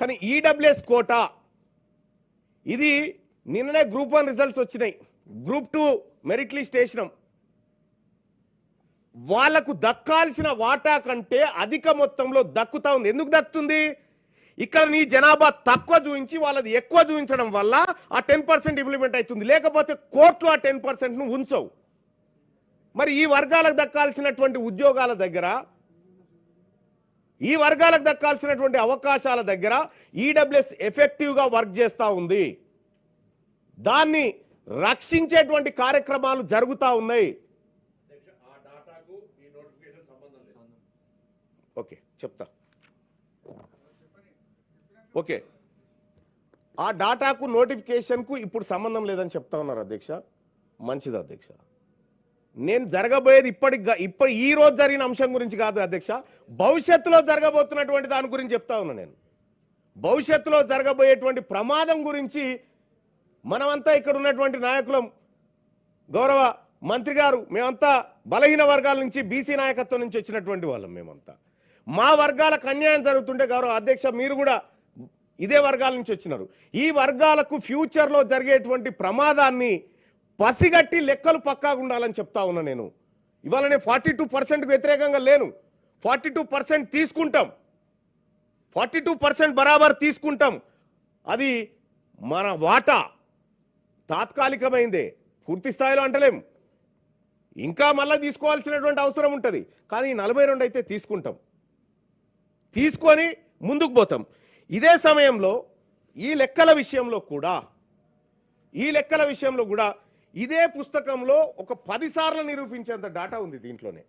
కానీ EWS quota ఇది నిన్ననే గ్రూప్ వన్ రిజల్ట్స్ వచ్చినాయి. గ్రూప్ టూ మెరిట్ లిస్ట్ వేసినాం. వాళ్ళకు దక్కాల్సిన వాటా కంటే అధిక మొత్తంలో దక్కుతా ఉంది. ఎందుకు దక్కుతుంది? ఇక్కడ నీ జనాభా తక్కువ చూపించి వాళ్ళది ఎక్కువ చూపించడం వల్ల ఆ టెన్ పర్సెంట్ ఇంప్లిమెంట్ అవుతుంది. లేకపోతే కోర్టులు ఆ టెన్ పర్సెంట్ను ఉంచవు. మరి ఈ వర్గాలకు దక్కాల్సినటువంటి ఉద్యోగాల దగ్గర ఈ వర్గాలకు దక్కాల్సినటువంటి అవకాశాల దగ్గర ఈడబ్ల్యూఎస్ ఎఫెక్టివ్గా వర్క్ చేస్తూ ఉంది. దాన్ని రక్షించేటువంటి కార్యక్రమాలు జరుగుతూ ఉన్నాయి. ఓకే చెప్తా. ఓకే. ఆ డాటాకు నోటిఫికేషన్కు ఇప్పుడు సంబంధం లేదని చెప్తా ఉన్నారు అధ్యక్ష. మంచిది అధ్యక్ష. నేను జరగబోయేది ఇప్పటికి ఇప్పటి ఈ రోజు జరిగిన అంశం గురించి కాదు అధ్యక్ష. భవిష్యత్తులో జరగబోతున్నటువంటి దాని గురించి చెప్తా ఉన్నా నేను. భవిష్యత్తులో జరగబోయేటువంటి ప్రమాదం గురించి మనమంతా ఇక్కడ ఉన్నటువంటి నాయకులం గౌరవ మంత్రి గారు మేమంతా బలహీన వర్గాల నుంచి బీసీ నాయకత్వం నుంచి వచ్చినటువంటి వాళ్ళం మేమంతా. మా వర్గాలకు అన్యాయం జరుగుతుంటే గౌరవ అధ్యక్ష మీరు కూడా ఇదే వర్గాల నుంచి వచ్చినారు. ఈ వర్గాలకు ఫ్యూచర్లో జరిగేటువంటి ప్రమాదాన్ని పసిగట్టి లెక్కలు పక్కాగా ఉండాలని చెప్తా ఉన్నా నేను. ఇవాళ నేను ఫార్టీ టూ పర్సెంట్కి వ్యతిరేకంగా లేను. ఫార్టీ టూ పర్సెంట్ తీసుకుంటాం. ఫార్టీ టూ పర్సెంట్ బరాబర్ తీసుకుంటాం. అది మన వాటా. తాత్కాలికమైందే. పూర్తి స్థాయిలో అంటలేం. ఇంకా మళ్ళీ తీసుకోవాల్సినటువంటి అవసరం ఉంటుంది. కానీ నలభై రెండు అయితే తీసుకుంటాం. తీసుకొని ముందుకు పోతాం. ఇదే సమయంలో ఈ లెక్కల విషయంలో కూడా ఈ లెక్కల విషయంలో కూడా ఇదే పుస్తకంలో ఒక పదిసార్లు నిరూపించేంత డాటా ఉంది దీంట్లోనే.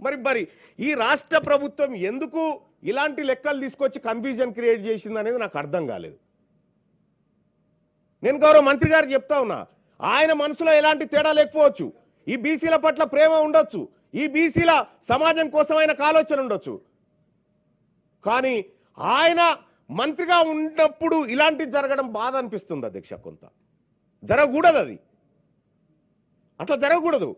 మరి మరి ఈ రాష్ట్ర ప్రభుత్వం ఎందుకు ఇలాంటి లెక్కలు తీసుకొచ్చి కన్ఫ్యూజన్ క్రియేట్ చేసింది అనేది నాకు అర్థం కాలేదు. నేను గౌరవ మంత్రి గారు చెప్తా ఉన్నా ఆయన మనసులో ఎలాంటి తేడా లేకపోవచ్చు. ఈ బీసీల పట్ల ప్రేమ ఉండొచ్చు. ఈ బీసీల సమాజం కోసం ఆయన ఆలోచన ఉండొచ్చు. కానీ ఆయన మంత్రిగా ఉన్నప్పుడు ఇలాంటి జరగడం బాధ అనిపిస్తుంది అధ్యక్ష కొంత. జరగకూడదు అది. అట్లా జరగకూడదు.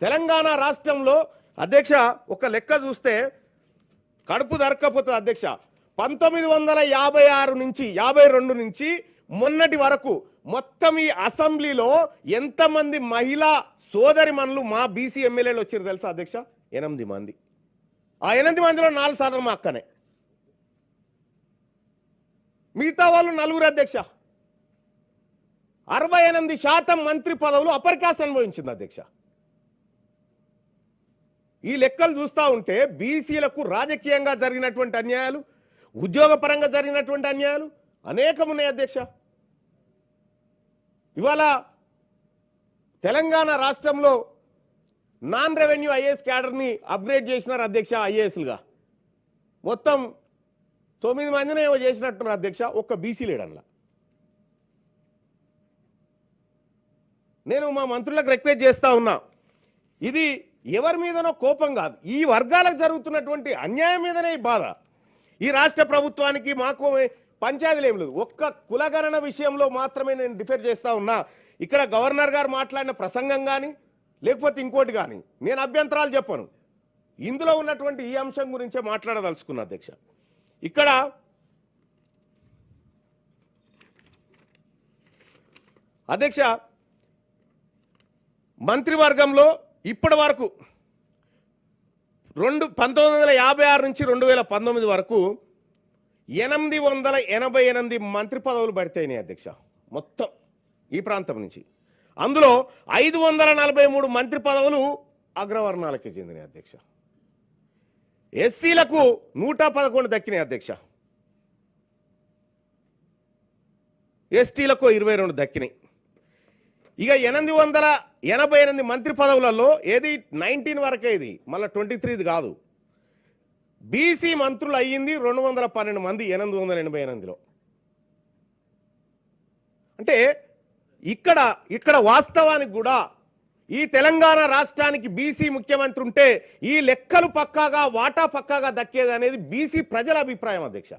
తెలంగాణ రాష్ట్రంలో అధ్యక్ష ఒక లెక్క చూస్తే కడుపు దొరక్కపోతుంది అధ్యక్ష. పంతొమ్మిది వందల యాభై ఆరు నుంచి యాభై రెండు నుంచి మొన్నటి వరకు మొత్తం ఈ అసెంబ్లీలో ఎంతమంది మహిళా సోదరిమణులు మా బీసీ ఎమ్మెల్యేలు వచ్చారు తెలుసా అధ్యక్ష? ఎనిమిది మంది. ఆ ఎనిమిది మందిలో నాలుగు సార్లు మా అక్కనే. మిగతా వాళ్ళు నలుగురు అధ్యక్ష. అరవై ఎనిమిది శాతం మంత్రి పదవులు అప్పర్ క్యాస్ట్ అనుభవించింది అధ్యక్ష. ఈ లెక్కలు చూస్తూ ఉంటే బీసీలకు రాజకీయంగా జరిగినటువంటి అన్యాయాలు ఉద్యోగపరంగా జరిగినటువంటి అన్యాయాలు అనేకం ఉన్నాయి అధ్యక్ష. ఇవాళ తెలంగాణ రాష్ట్రంలో నాన్ రెవెన్యూ ఐఏఎస్ క్యాడర్ని అప్గ్రేడ్ చేసినారు అధ్యక్ష ఐఏఎస్లుగా. మొత్తం తొమ్మిది మందిని ఏమో చేసినట్టున్నారు అధ్యక్ష ఒక్క బీసీ లీడర్లా నేను మా మంత్రులకు రిక్వెస్ట్ చేస్తూ ఉన్నా. ఇది ఎవరి మీదనో కోపం కాదు. ఈ వర్గాలకు జరుగుతున్నటువంటి అన్యాయం మీదనే ఈ బాధ. ఈ రాష్ట్ర ప్రభుత్వానికి మాకు పంచాయతీలు ఏం లేదు. ఒక్క కులగణన విషయంలో మాత్రమే నేను డిఫెర్ చేస్తూ ఉన్నా. ఇక్కడ గవర్నర్ గారు మాట్లాడిన ప్రసంగం కానీ లేకపోతే ఇంకోటి కానీ నేను అభ్యంతరాలు చెప్పను. ఇందులో ఉన్నటువంటి ఈ అంశం గురించే మాట్లాడదలుచుకున్నా అధ్యక్ష. ఇక్కడ అధ్యక్ష మంత్రివర్గంలో ఇప్పటి వరకు రెండు పంతొమ్మిది వందల యాభై ఆరు నుంచి రెండు వేల పంతొమ్మిది వరకు ఎనిమిది వందల ఎనభై ఎనిమిది మంత్రి పదవులు పడితేనే అధ్యక్ష మొత్తం ఈ ప్రాంతం నుంచి. అందులో ఐదు వందల నలభై మూడు మంత్రి పదవులు అగ్రవర్ణాలకి చెందిన అధ్యక్ష. ఎస్సీలకు నూట పదకొండు దక్కినాయి అధ్యక్ష. ఎస్టీలకు ఇరవై రెండు దక్కినాయి. ఇక ఎనిమిది వందల ఎనభై ఎనిమిది మంత్రి పదవులలో ఏది నైన్టీన్ వరకే ఇది మళ్ళీ ట్వంటీ త్రీది కాదు. బీసీ మంత్రులు అయ్యింది రెండు వందల పన్నెండు మంది ఎనిమిది వందల ఎనభై ఎనిమిదిలో. అంటే ఇక్కడ ఇక్కడ వాస్తవానికి కూడా ఈ తెలంగాణ రాష్ట్రానికి బీసీ ముఖ్యమంత్రి ఉంటే ఈ లెక్కలు పక్కాగా వాటా పక్కాగా దక్కేది అనేది బీసీ ప్రజల అభిప్రాయం అధ్యక్ష.